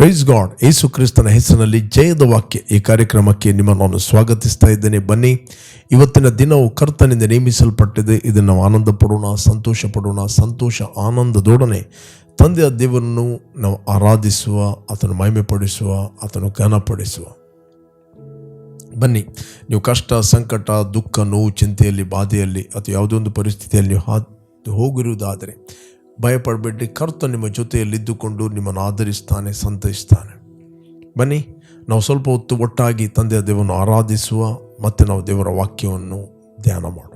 Praise God ಯೇಸು ಕ್ರಿಸ್ತನ ಹೆಸರಿನಲ್ಲಿ ಜಯದ ವಾಕ್ಯ ಈ ಕಾರ್ಯಕ್ರಮಕ್ಕೆ ನಿಮ್ಮನ್ನು ನಾನು ಸ್ವಾಗತಿಸ್ತಾ ಇದ್ದೇನೆ. ಬನ್ನಿ, ಇವತ್ತಿನ ದಿನವು ಕರ್ತನಿಂದ ನೇಮಿಸಲ್ಪಟ್ಟಿದೆ. ಇದನ್ನು ನಾವು ಆನಂದ ಪಡೋಣ ಸಂತೋಷ ಪಡೋಣ ಸಂತೋಷ ಆನಂದದೊಡನೆ ತಂದೆಯ ದೇವರನ್ನು ನಾವು ಆರಾಧಿಸುವ, ಆತನು ಮಹಿಮೆಪಡಿಸುವ, ಆತನು ಘನಪಡಿಸುವ ಬನ್ನಿ, ನೀವು ಕಷ್ಟ, ಸಂಕಟ, ದುಃಖ, ನೋವು, ಚಿಂತೆಯಲ್ಲಿ, ಬಾಧೆಯಲ್ಲಿ ಅಥವಾ ಯಾವುದೋ ಒಂದು ಪರಿಸ್ಥಿತಿಯಲ್ಲಿ ನೀವು ಹಾ ಹೋಗಿರುವುದಾದರೆ ಭಯಪಡಬೇಡಿ. ಕರ್ತ ನಿಮ್ಮ ಜೊತೆಯಲ್ಲಿದ್ದುಕೊಂಡು ನಿಮ್ಮನ್ನು ಆಧರಿಸ್ತಾನೆ ಸಂತೈಸ್ತಾನೆ. ಬನ್ನಿ, ನಾವು ಸ್ವಲ್ಪ ಹೊತ್ತು ಒಟ್ಟಾಗಿ ತಂದೆಯ ದೇವರನ್ನು ಆರಾಧಿಸುವ ಮತ್ತು ನಾವು ದೇವರ ವಾಕ್ಯವನ್ನು ಧ್ಯಾನ ಮಾಡುವ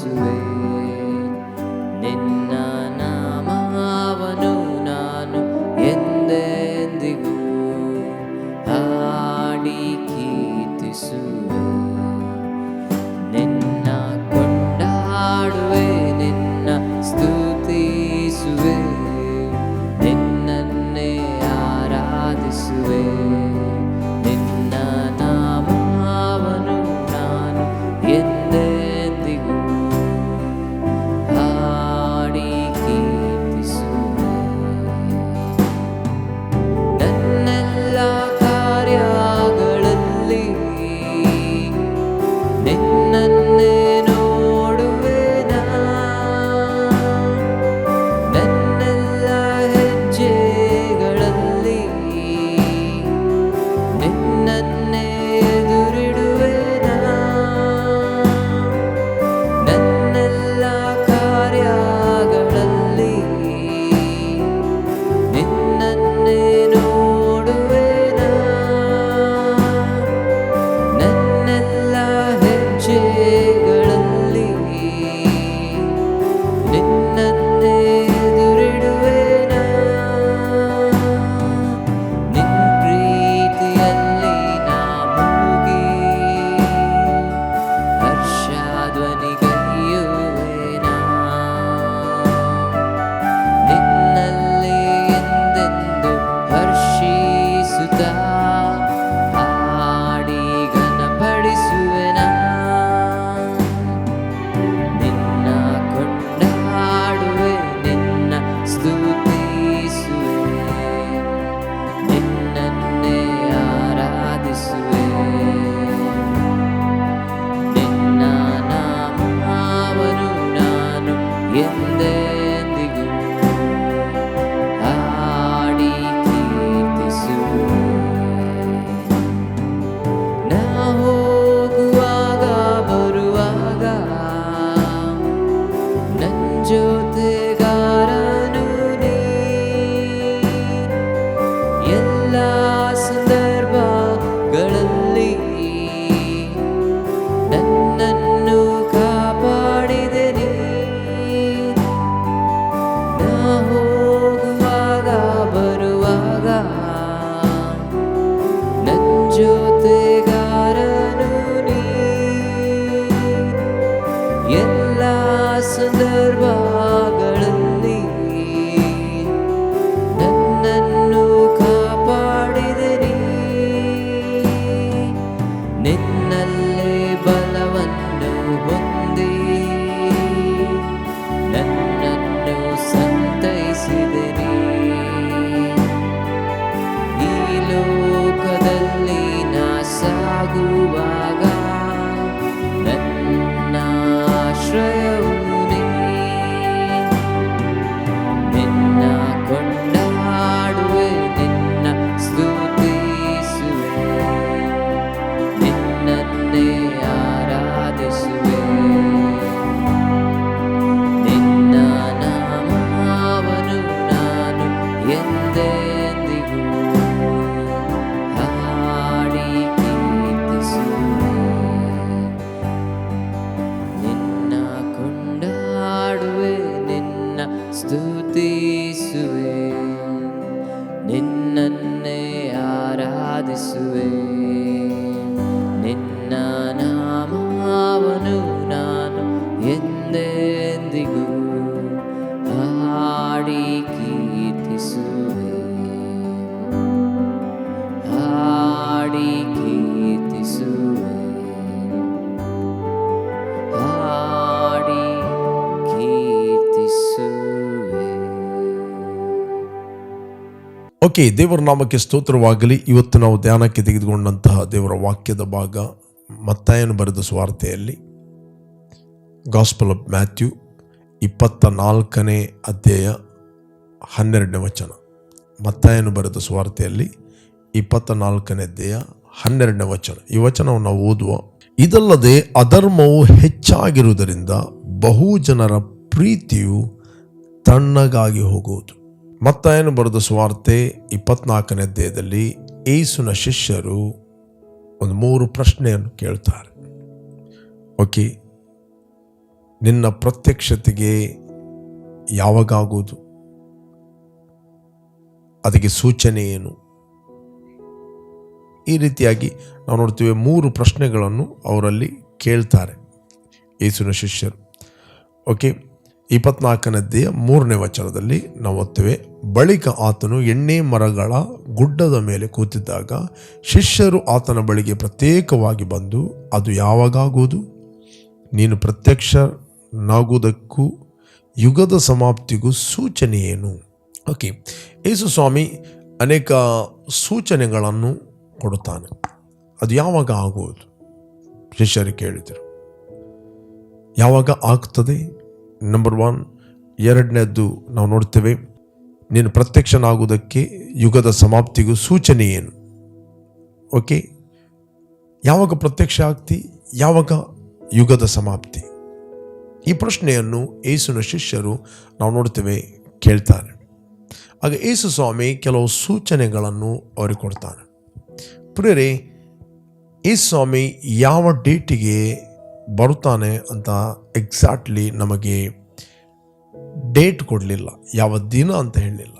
ಆರಾಧಿಸುವೆ ಆರಾಧಿಸುವೆ. ನಿನ್ನ ನಾಮವನ್ನು ನಾನು ಎಂದು ಎಂದೆಂದಿಗೂ ಓಕೆ, ದೇವರ ನಾಮಕ್ಕೆ ಸ್ತೋತ್ರವಾಗಲಿ. ಇವತ್ತು ನಾವು ಧ್ಯಾನಕ್ಕೆ ತೆಗೆದುಕೊಂಡಂತಹ ದೇವರ ವಾಕ್ಯದ ಭಾಗ ಮತ್ತಾಯನ ಬರೆದ ಸ್ವಾರ್ಥೆಯಲ್ಲಿ ಗಾಸ್ಪಲ್ ಆಫ್ ಮ್ಯಾಥ್ಯೂ ಇಪ್ಪತ್ತ ನಾಲ್ಕನೇ ಅಧ್ಯಾಯ ಹನ್ನೆರಡನೇ ವಚನ. ಮತ್ತಾಯನು ಬರೆದ ಸ್ವಾರ್ಥೆಯಲ್ಲಿ ಇಪ್ಪತ್ತ ನಾಲ್ಕನೇ ಅಧ್ಯಾಯ ಹನ್ನೆರಡನೇ ವಚನ. ಈ ವಚನವನ್ನು ನಾವು ಓದುವ. ಇದಲ್ಲದೆ ಅಧರ್ಮವು ಹೆಚ್ಚಾಗಿರುವುದರಿಂದ ಬಹು ಜನರ ಪ್ರೀತಿಯು ತಣ್ಣಗಾಗಿ ಹೋಗುವುದು. ಮತ್ತಾಯನು ಬರೆದ ಸುವಾರ್ತೆ ಇಪ್ಪತ್ನಾಲ್ಕನೇ ಅಧ್ಯಾಯದಲ್ಲಿ ಏಸುನ ಶಿಷ್ಯರು ಒಂದು ಮೂರು ಪ್ರಶ್ನೆಯನ್ನು ಕೇಳ್ತಾರೆ. ಓಕೆ, ನಿನ್ನ ಪ್ರತ್ಯಕ್ಷತೆಗೆ ಯಾವಾಗಾಗುವುದು? ಅದಕ್ಕೆ ಸೂಚನೆ ಏನು? ಈ ರೀತಿಯಾಗಿ ನಾವು ನೋಡ್ತೀವಿ ಮೂರು ಪ್ರಶ್ನೆಗಳನ್ನು ಅವರಲ್ಲಿ ಕೇಳ್ತಾರೆ ಏಸುನ ಶಿಷ್ಯರು. ಓಕೆ ಇಪ್ಪತ್ನಾಲ್ಕನೇದೆಯ ಮೂರನೇ ವಚನದಲ್ಲಿ ನಾವು ಓದ್ತೇವೆ, ಬಳಿಕ ಆತನು ಎಣ್ಣೆ ಮರಗಳ ಗುಡ್ಡದ ಮೇಲೆ ಕೂತಿದ್ದಾಗ ಶಿಷ್ಯರು ಆತನ ಬಳಿಗೆ ಪ್ರತ್ಯೇಕವಾಗಿ ಬಂದು, ಅದು ಯಾವಾಗಾಗುವುದು? ನೀನು ಪ್ರತ್ಯಕ್ಷನಾಗುವುದಕ್ಕೂ ಯುಗದ ಸಮಾಪ್ತಿಗೂ ಸೂಚನೆ ಏನು ಓಕೆ ಯೇಸು ಸ್ವಾಮಿ ಅನೇಕ ಸೂಚನೆಗಳನ್ನು ಕೊಡುತ್ತಾನೆ. ಅದು ಯಾವಾಗ ಆಗುವುದು? ಶಿಷ್ಯರು ಕೇಳಿದರು. ಯಾವಾಗ ಆಗ್ತದೆ? ನಂಬರ್ ಒನ್ ಎರಡನೇದ್ದು ನಾವು ನೋಡ್ತೇವೆ, ನೀನು ಪ್ರತ್ಯಕ್ಷನಾಗುವುದಕ್ಕೆ ಯುಗದ ಸಮಾಪ್ತಿಗೂ ಸೂಚನೆ ಏನು? ಓಕೆ ಯಾವಾಗ ಪ್ರತ್ಯಕ್ಷ ಆಗ್ತಿ? ಯಾವಾಗ ಯುಗದ ಸಮಾಪ್ತಿ? ಈ ಪ್ರಶ್ನೆಯನ್ನು ಏಸುನ ಶಿಷ್ಯರು ನಾವು ನೋಡ್ತೇವೆ, ಕೇಳ್ತಾರೆ. ಆಗ ಏಸು ಸ್ವಾಮಿ ಕೆಲವು ಸೂಚನೆಗಳನ್ನು ಅವರಿಗೆ ಕೊಡ್ತಾನೆ. ಪ್ರಿಯರೇ ಏಸು ಸ್ವಾಮಿ ಯಾವ ಡೇಟಿಗೆ ಬರುತ್ತಾನೆ ಅಂತ ಎಕ್ಸಾಕ್ಟ್ಲಿ ನಮಗೆ ಡೇಟ್ ಕೊಡಲಿಲ್ಲ. ಯಾವ ದಿನ ಅಂತ ಹೇಳಲಿಲ್ಲ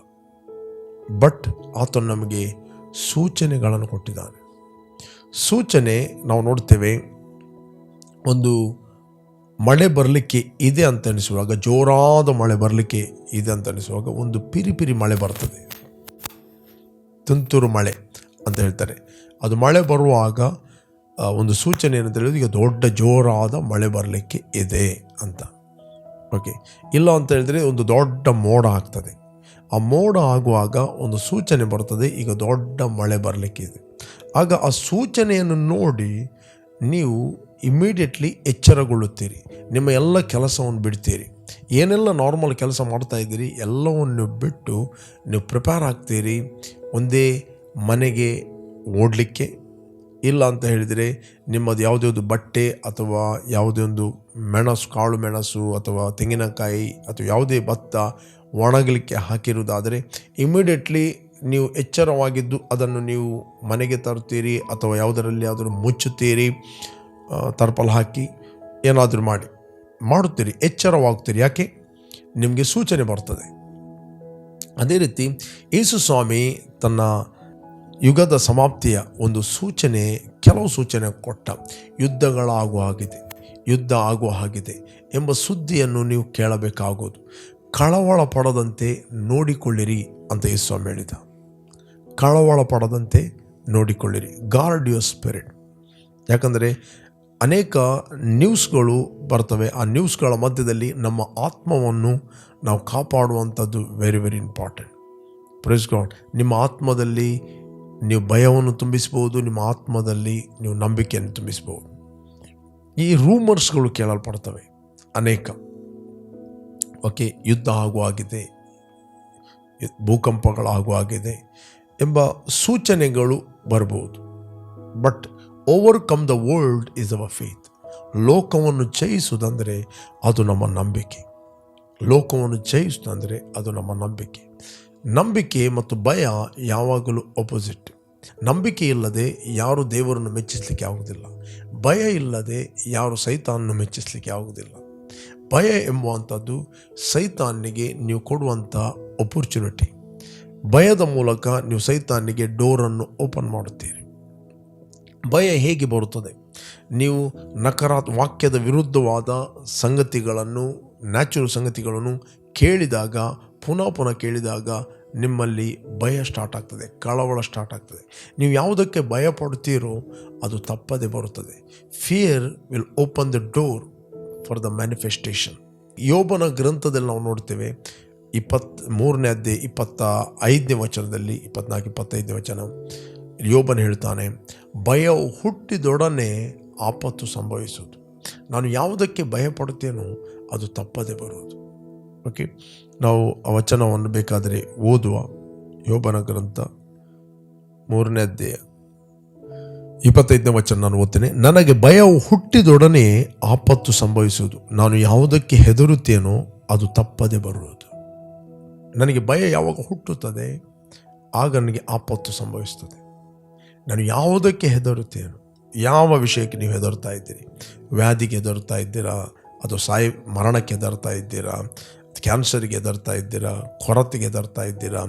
ಬಟ್ ಆತ ನಮಗೆ ಸೂಚನೆಗಳನ್ನು ಕೊಟ್ಟಿದ್ದಾನೆ. ಸೂಚನೆ ನಾವು ನೋಡ್ತೇವೆ, ಒಂದು ಮಳೆ ಬರಲಿಕ್ಕೆ ಇದೆ ಅಂತ ಅನಿಸುವಾಗ, ಜೋರಾದ ಮಳೆ ಬರಲಿಕ್ಕೆ ಇದೆ ಅಂತ ಅನಿಸುವಾಗ, ಒಂದು ಪಿರಿ ಪಿರಿ ಮಳೆ ಬರ್ತದೆ. ತುಂತುರು ಮಳೆ ಅಂತ ಹೇಳ್ತಾರೆ. ಅದು ಮಳೆ ಬರುವಾಗ ಒಂದು ಸೂಚನೆ ಏನಂತ ಹೇಳಿದ್ರೆ ಈಗ ದೊಡ್ಡ ಜೋರಾದ ಮಳೆ ಬರಲಿಕ್ಕೆ ಇದೆ ಅಂತ. ಓಕೆ ಇಲ್ಲ ಅಂತ ಹೇಳಿದ್ರೆ ಒಂದು ದೊಡ್ಡ ಮೋಡ ಆಗ್ತದೆ. ಆ ಮೋಡ ಆಗುವಾಗ ಒಂದು ಸೂಚನೆ ಬರ್ತದೆ, ಈಗ ದೊಡ್ಡ ಮಳೆ ಬರಲಿಕ್ಕೆ ಇದೆ. ಆಗ ಆ ಸೂಚನೆಯನ್ನು ನೋಡಿ ನೀವು ಇಮ್ಮಿಡಿಯೇಟ್ಲಿ ಎಚ್ಚರಗೊಳ್ಳುತ್ತೀರಿ. ನಿಮ್ಮ ಎಲ್ಲ ಕೆಲಸವನ್ನು ಬಿಡ್ತೀರಿ. ಏನೆಲ್ಲ ನಾರ್ಮಲ್ ಕೆಲಸ ಮಾಡ್ತಾ ಇದ್ದೀರಿ, ಎಲ್ಲವನ್ನು ಬಿಟ್ಟು ನೀವು ಪ್ರಿಪೇರ್ ಆಗ್ತೀರಿ. ಒಂದೇ ಮನೆಗೆ ಓಡಲಿಕ್ಕೆ ಇಲ್ಲ ಅಂತ ಹೇಳಿದರೆ ನಿಮ್ಮದು ಯಾವುದೇ ಒಂದು ಬಟ್ಟೆ ಅಥವಾ ಯಾವುದೇ ಒಂದು ಮೆಣಸು, ಕಾಳು ಮೆಣಸು ಅಥವಾ ತೆಂಗಿನಕಾಯಿ ಅಥವಾ ಯಾವುದೇ ಭತ್ತ ಒಣಗಲಿಕ್ಕೆ ಹಾಕಿರುವುದಾದರೆ ಇಮಿಡಿಯೇಟ್ಲಿ ನೀವು ಎಚ್ಚರವಾಗಿದ್ದು ಅದನ್ನು ನೀವು ಮನೆಗೆ ತರುತ್ತೀರಿ ಅಥವಾ ಯಾವುದರಲ್ಲಿ ಆದರೂ ಮುಚ್ಚುತ್ತೀರಿ ತರ್ಪಲ್ ಹಾಕಿ ಏನಾದರೂ ಮಾಡಿ, ಮಾಡುತ್ತೀರಿ ಎಚ್ಚರವಾಗ್ತೀರಿ ಯಾಕೆ? ನಿಮಗೆ ಸೂಚನೆ ಬರ್ತದೆ. ಅದೇ ರೀತಿ ಯೇಸು ಸ್ವಾಮಿ ತನ್ನ ಯುಗದ ಸಮಾಪ್ತಿಯ ಒಂದು ಸೂಚನೆ, ಕೆಲವು ಸೂಚನೆ ಕೊಟ್ಟ ಯುದ್ಧಗಳಾಗುವ ಹಾಗಿದೆ, ಯುದ್ಧ ಆಗುವ ಹಾಗಿದೆ ಎಂಬ ಸುದ್ದಿಯನ್ನು ನೀವು ಕೇಳಬೇಕಾಗುವುದು. ಕಳವಳ ಪಡದಂತೆ ನೋಡಿಕೊಳ್ಳಿರಿ ಅಂತ ಯೇಸು ಹೇಳಿದ. ಕಳವಳ ಪಡದಂತೆ ನೋಡಿಕೊಳ್ಳಿರಿ. Guard your spirit. ಯಾಕಂದರೆ ಅನೇಕ ನ್ಯೂಸ್ಗಳು ಬರ್ತವೆ. ಆ ನ್ಯೂಸ್ಗಳ ಮಧ್ಯದಲ್ಲಿ ನಮ್ಮ ಆತ್ಮವನ್ನು ನಾವು ಕಾಪಾಡುವಂಥದ್ದು very very important praise God ನಿಮ್ಮ ಆತ್ಮದಲ್ಲಿ ನೀವು ಭಯವನ್ನು ತುಂಬಿಸ್ಬೋದು ನಿಮ್ಮ ಆತ್ಮದಲ್ಲಿ ನೀವು ನಂಬಿಕೆಯನ್ನು ತುಂಬಿಸ್ಬೋದು ಈ ರೂಮರ್ಸ್ಗಳು ಕೇಳಲ್ಪಡ್ತವೆ. ಅನೇಕ. ಓಕೆ, ಯುದ್ಧ ಆಗುವಾಗಿದೆ ಭೂಕಂಪಗಳಾಗುವಾಗಿದೆ ಎಂಬ ಸೂಚನೆಗಳು ಬರ್ಬೋದು but overcome the world is our faith ಲೋಕವನ್ನು ಜಯಿಸುವುದಂದರೆ ಅದು ನಮ್ಮ ನಂಬಿಕೆ. ಲೋಕವನ್ನು ಜಯಿಸುವುದಂದರೆ ಅದು ನಮ್ಮ ನಂಬಿಕೆ. ನಂಬಿಕೆ ಮತ್ತು ಭಯ ಯಾವಾಗಲೂ ಅಪೋಸಿಟ್ ನಂಬಿಕೆ ಇಲ್ಲದೆ ಯಾರು ದೇವರನ್ನು ಮೆಚ್ಚಿಸಲಿಕ್ಕೆ ಆಗುವುದಿಲ್ಲ. ಭಯ ಇಲ್ಲದೆ ಯಾರು ಸೈತಾನನ್ನು ಮೆಚ್ಚಿಸಲಿಕ್ಕೆ ಆಗುವುದಿಲ್ಲ. ಭಯ ಎಂಬುವಂಥದ್ದು ಸೈತಾನಿಗೆ ನೀವು ಕೊಡುವಂಥ ಅಪರ್ಚುನಿಟಿ ಭಯದ ಮೂಲಕ ನೀವು ಸೈತಾನಿಗೆ ಡೋರನ್ನು ಓಪನ್ ಮಾಡುತ್ತೀರಿ. ಭಯ ಹೇಗೆ ಬರುತ್ತದೆ? ನೀವು ನಕಾರಾತ್ ವಾಕ್ಯದ ವಿರುದ್ಧವಾದ ಸಂಗತಿಗಳನ್ನು ನ್ಯಾಚುರಲ್ ಸಂಗತಿಗಳನ್ನು ಕೇಳಿದಾಗ ಪುನಃ ಪುನಃ ಕೇಳಿದಾಗ ನಿಮ್ಮಲ್ಲಿ ಭಯ ಸ್ಟಾರ್ಟ್ ಆಗ್ತದೆ, ಕಳವಳ ಸ್ಟಾರ್ಟ್ ಆಗ್ತದೆ. ನೀವು ಯಾವುದಕ್ಕೆ ಭಯ ಪಡ್ತೀರೋ ಅದು ತಪ್ಪದೆ ಬರುತ್ತದೆ. Fear will open the door for the manifestation ಯೋಬನ ಗ್ರಂಥದಲ್ಲಿ ನಾವು ನೋಡ್ತೇವೆ ಇಪ್ಪತ್ತ್ ಮೂರನೇ ಅದ್ದೆ ಇಪ್ಪತ್ತ ಐದನೇ ವಚನದಲ್ಲಿ, ಇಪ್ಪತ್ನಾಲ್ಕು, ಇಪ್ಪತ್ತೈದನೇ ವಚನ, ಯೋಬನ ಹೇಳ್ತಾನೆ, ಭಯವು ಹುಟ್ಟಿದೊಡನೆ ಆಪತ್ತು ಸಂಭವಿಸುವುದು. ನಾನು ಯಾವುದಕ್ಕೆ ಭಯ ಪಡ್ತೇನೋ ಅದು ತಪ್ಪದೆ ಬರುವುದು. ಓಕೆ ನಾವು ಆ ವಚನವನ್ನು ಬೇಕಾದರೆ ಓದುವ ಯೋಬನ ಗ್ರಂಥ ಮೂರನೇ ಅಧ್ಯಾಯ ಇಪ್ಪತ್ತೈದನೇ ವಚನ ನಾನು ಓದ್ತೇನೆ. ನನಗೆ ಭಯವು ಹುಟ್ಟಿದೊಡನೆ ಆಪತ್ತು ಸಂಭವಿಸುವುದು. ನಾನು ಯಾವುದಕ್ಕೆ ಹೆದರುತ್ತೇನೋ ಅದು ತಪ್ಪದೆ ಬರುವುದು. ನನಗೆ ಭಯ ಯಾವಾಗ ಹುಟ್ಟುತ್ತದೆ? ಆಗ ನನಗೆ ಆಪತ್ತು ಸಂಭವಿಸುತ್ತದೆ. ನಾನು ಯಾವುದಕ್ಕೆ ಹೆದರುತ್ತೇನೋ? ಯಾವ ವಿಷಯಕ್ಕೆ ನೀವು ಹೆದರ್ತಾ ಇದ್ದೀರಿ? ವ್ಯಾಧಿಗೆ ಹೆದರ್ತಾ ಇದ್ದೀರಾ? ಅದು ಸಾಯಿ ಮರಣಕ್ಕೆ ಹೆದರ್ತಾ ಇದ್ದೀರಾ? ಕ್ಯಾನ್ಸರ್ಗೆ ಹೆದರ್ತಾ ಇದ್ದೀರಾ, ಕೊರತೆಗೆ ಹೆದರ್ತಾ ಇದ್ದೀರಾ,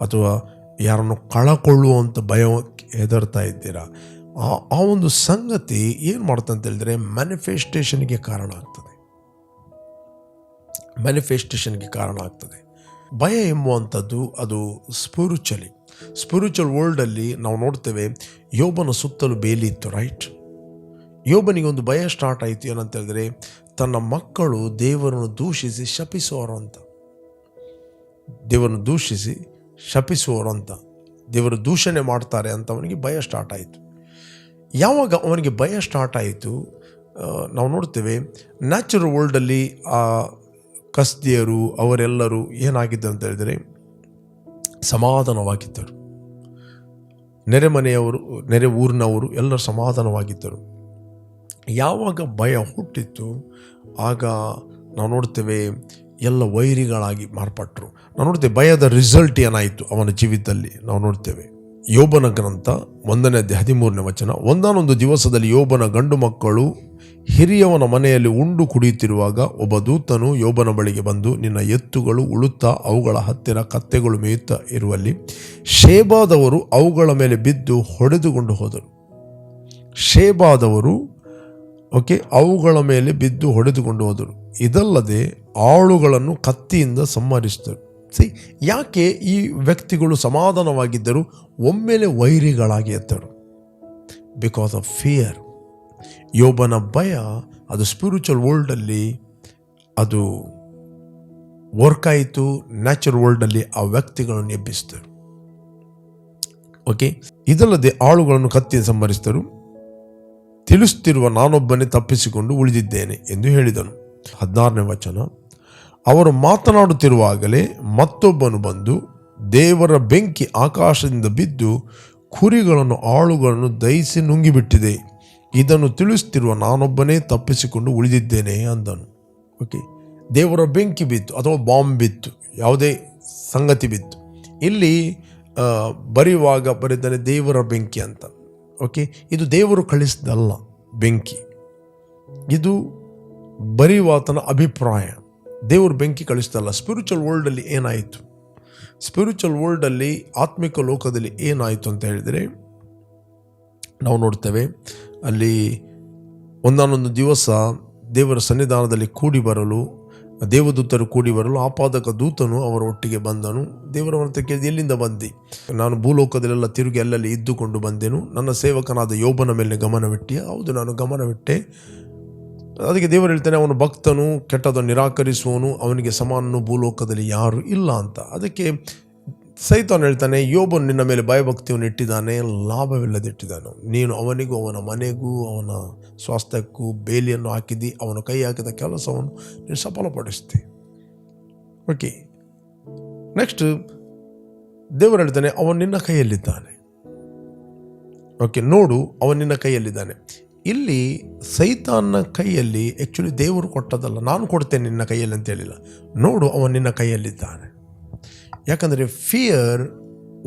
ಅಥವಾ ಯಾರನ್ನು ಕಳಕೊಳ್ಳುವಂಥ ಭಯ ಹೆದರ್ತಾ ಇದ್ದೀರಾ, ಆ ಒಂದು ಸಂಗತಿ ಏನು ಮಾಡ್ತಂತ ಹೇಳಿದ್ರೆ ಮ್ಯಾನಿಫೆಸ್ಟೇಷನ್ಗೆ ಕಾರಣ ಆಗ್ತದೆ. ಮ್ಯಾನಿಫೆಸ್ಟೇಷನ್ಗೆ ಕಾರಣ ಆಗ್ತದೆ. ಭಯ ಎಂಬುವಂಥದ್ದು ಅದು ಸ್ಪಿರಿಚುವಲಿ ಸ್ಪಿರಿಚುವಲ್ ವರ್ಲ್ಡಲ್ಲಿ ನಾವು ನೋಡ್ತೇವೆ, ಯೋಬನ ಸುತ್ತಲೂ ಬೇಲಿ ಇತ್ತು ರೈಟ್ ಯೋಬನಿಗೆ ಒಂದು ಭಯ ಸ್ಟಾರ್ಟ್ ಆಯಿತು ಏನಂತ ಹೇಳಿದ್ರೆ ತನ್ನ ಮಕ್ಕಳು ದೇವರನ್ನು ದೂಷಿಸಿ ಶಪಿಸುವರು ಅಂತ. ದೇವರನ್ನು ದೂಷಿಸಿ ಶಪಿಸುವರು ಅಂತ. ದೇವರು ದೂಷಣೆ ಮಾಡ್ತಾರೆ ಅಂತ ಅವನಿಗೆ ಭಯ ಸ್ಟಾರ್ಟ್ ಆಯಿತು. ಯಾವಾಗ ಅವನಿಗೆ ಭಯ ಸ್ಟಾರ್ಟ್ ಆಯಿತು ನಾವು ನೋಡ್ತೇವೆ ನ್ಯಾಚುರಲ್ ವರ್ಲ್ಡಲ್ಲಿ ಆ ಕಸ್ದಿಯರು ಅವರೆಲ್ಲರೂ ಏನಾಗಿದ್ದರು ಅಂತ ಹೇಳಿದರೆ, ಸಮಾಧಾನವಾಗಿದ್ದರು. ನೆರೆಮನೆಯವರು, ನೆರೆ ಊರಿನವರು ಎಲ್ಲರೂ ಸಮಾಧಾನವಾಗಿದ್ದರು. ಯಾವಾಗ ಭಯ ಹುಟ್ಟಿತ್ತು ಆಗ ನಾವು ನೋಡ್ತೇವೆ ಎಲ್ಲ ವೈರಿಗಳಾಗಿ ಮಾರ್ಪಟ್ಟರು ನಾವು ನೋಡ್ತೇವೆ ಭಯದ ರಿಸಲ್ಟ್ ಏನಾಯಿತು ಅವನ ಜೀವಿತದಲ್ಲಿ ನಾವು ನೋಡ್ತೇವೆ. ಯೋಬನ ಗ್ರಂಥ ಒಂದನೇ ಹದಿಮೂರನೇ ವಚನ, ಒಂದಾನೊಂದು ದಿವಸದಲ್ಲಿ ಯೋಬನ ಗಂಡು ಮಕ್ಕಳು ಹಿರಿಯವನ ಮನೆಯಲ್ಲಿ ಉಂಡು ಕುಡಿಯುತ್ತಿರುವಾಗ ಒಬ್ಬ ದೂತನು ಯೋಬನ ಬಳಿಗೆ ಬಂದು, ನಿನ್ನ ಎತ್ತುಗಳು ಉಳುತ್ತಾ ಅವುಗಳ ಹತ್ತಿರ ಕತ್ತೆಗಳು ಮೇಯುತ್ತಾ ಇರುವಲ್ಲಿ ಶೇಬಾದವರು ಅವುಗಳ ಮೇಲೆ ಬಿದ್ದು ಹೊಡೆದುಕೊಂಡು ಹೋದರು. ಶೇಬಾದವರು ಓಕೆ ಅವುಗಳ ಮೇಲೆ ಬಿದ್ದು ಹೊಡೆದುಕೊಂಡು ಹೋದರು. ಇದಲ್ಲದೆ ಆಳುಗಳನ್ನು ಕತ್ತಿಯಿಂದ ಸಂಹರಿಸಿದರು. ಸಿ ಯಾಕೆ ಈ ವ್ಯಕ್ತಿಗಳು ಸಮಾಧಾನವಾಗಿದ್ದರು ಒಮ್ಮೆಲೆ ವೈರಿಗಳಾಗಿ ಎತ್ತರು? ಬಿಕಾಸ್ ಆಫ್ ಫಿಯರ್ ಯೋಬನ ಭಯ, ಅದು ಸ್ಪಿರಿಚುವಲ್ ವರ್ಲ್ಡಲ್ಲಿ ಅದು ವರ್ಕ್ ಆಯಿತು ನ್ಯಾಚುರಲ್ ವರ್ಲ್ಡಲ್ಲಿ ಆ ವ್ಯಕ್ತಿಗಳನ್ನು ಎಬ್ಬಿಸಿದರು. ಓಕೆ ಇದಲ್ಲದೆ ಆಳುಗಳನ್ನು ಕತ್ತಿಯಿಂದ ಸಂಹರಿಸಿದರು. ತಿಳಿಸುತ್ತಿರುವ ನಾನೊಬ್ಬನೇ ತಪ್ಪಿಸಿಕೊಂಡು ಉಳಿದಿದ್ದೇನೆ ಎಂದು ಹೇಳಿದನು. ಹದಿನಾರನೇ ವಚನ. ಅವರು ಮಾತನಾಡುತ್ತಿರುವಾಗಲೇ ಮತ್ತೊಬ್ಬನು ಬಂದು ದೇವರ ಬೆಂಕಿ ಆಕಾಶದಿಂದ ಬಿದ್ದು ಕುರಿಗಳನ್ನು ಆಳುಗಳನ್ನು ದಹಿಸಿ ನುಂಗಿಬಿಟ್ಟಿದೆ. ಇದನ್ನು ತಿಳಿಸುತ್ತಿರುವ ನಾನೊಬ್ಬನೇ ತಪ್ಪಿಸಿಕೊಂಡು ಉಳಿದಿದ್ದೇನೆ ಅಂದನು. ಓಕೆ ದೇವರ ಬೆಂಕಿ ಬಿತ್ತು ಅಥವಾ ಬಾಂಬ್ ಬಿತ್ತು, ಯಾವುದೇ ಸಂಗತಿ ಬಿತ್ತು. ಇಲ್ಲಿ ಬರೆಯುವಾಗ ಬರೆದರೆ ದೇವರ ಬೆಂಕಿ ಅಂತ. ಓಕೆ? ಇದು ದೇವರು ಕಳಿಸಿದಲ್ಲ ಬೆಂಕಿ. ಇದು ಬರೆಯುವಾತನ ಅಭಿಪ್ರಾಯ. ದೇವರು ಬೆಂಕಿ ಕಳಿಸ್ದಲ್ಲ ಸ್ಪಿರಿಚುವಲ್ ವರ್ಲ್ಡಲ್ಲಿ ಏನಾಯಿತು? ಸ್ಪಿರಿಚುವಲ್ ವರ್ಲ್ಡಲ್ಲಿ ಆತ್ಮಿಕ ಲೋಕದಲ್ಲಿ ಏನಾಯಿತು ಅಂತ ಹೇಳಿದರೆ, ನಾವು ನೋಡ್ತೇವೆ, ಅಲ್ಲಿ ಒಂದಾನೊಂದು ದಿವಸ ದೇವರ ಸನ್ನಿಧಾನದಲ್ಲಿ ಕೂಡಿ ಬರಲು ದೇವದೂತರು ಕೂಡಿ ಬರಲು ಆಪಾದಕ ದೂತನು ಅವರ ಒಟ್ಟಿಗೆ ಬಂದನು. ದೇವರ ಹೊರತು ಕೇಳಿದ, ಎಲ್ಲಿಂದ ಬಂದಿ? ನಾನು ಭೂಲೋಕದಲ್ಲೆಲ್ಲ ತಿರುಗಿ ಅಲ್ಲಲ್ಲಿ ಇದ್ದುಕೊಂಡು ಬಂದೆನು. ನನ್ನ ಸೇವಕನಾದ ಯೋಬನ ಮೇಲೆ ಗಮನವಿಟ್ಟೆ ಹೌದು, ನಾನು ಗಮನವಿಟ್ಟೆ ಅದಕ್ಕೆ ದೇವರು ಹೇಳ್ತಾನೆ, ಅವನು ಭಕ್ತನು ಕೆಟ್ಟದ ನಿರಾಕರಿಸುವನು ಅವನಿಗೆ ಸಮಾನನು, ಭೂಲೋಕದಲ್ಲಿ ಯಾರು ಇಲ್ಲ ಅಂತ. ಅದಕ್ಕೆ ಸೈತಾನ್ ಹೇಳ್ತಾನೆ, ಯೋಬನು ನಿನ್ನ ಮೇಲೆ ಭಯಭಕ್ತಿಯನ್ನು ಇಟ್ಟಿದ್ದಾನೆ ಲಾಭವಿಲ್ಲದಿಟ್ಟಿದ್ದಾನೆ ನೀನು ಅವನಿಗೂ ಅವನ ಮನೆಗೂ ಅವನ ಸ್ವಾಸ್ಥ್ಯಕ್ಕೂ ಬೇಲಿಯನ್ನು ಹಾಕಿದಿ, ಅವನ ಕೈ ಹಾಕಿದ ಕೆಲಸವನ್ನು ನೀನು ಸಫಲಪಡಿಸ್ತಿ. ಓಕೆ ನೆಕ್ಸ್ಟ್ ದೇವರು ಹೇಳ್ತಾನೆ, ಅವನು ನಿನ್ನ ಕೈಯಲ್ಲಿದ್ದಾನೆ. ಓಕೆ ನೋಡು, ಅವನು ನಿನ್ನ ಕೈಯಲ್ಲಿದ್ದಾನೆ. ಇಲ್ಲಿ ಸೈತಾನ್ನ ಕೈಯಲ್ಲಿ ಆ್ಯಕ್ಚುಲಿ ದೇವರು ಕೊಟ್ಟದಲ್ಲ ನಾನು ಕೊಡ್ತೇನೆ ನಿನ್ನ ಕೈಯಲ್ಲಿ ಅಂತ ಹೇಳಿಲ್ಲ. ನೋಡು, ಅವನು ನಿನ್ನ ಕೈಯಲ್ಲಿದ್ದಾನೆ. ಯಾಕಂದರೆ ಫಿಯರ್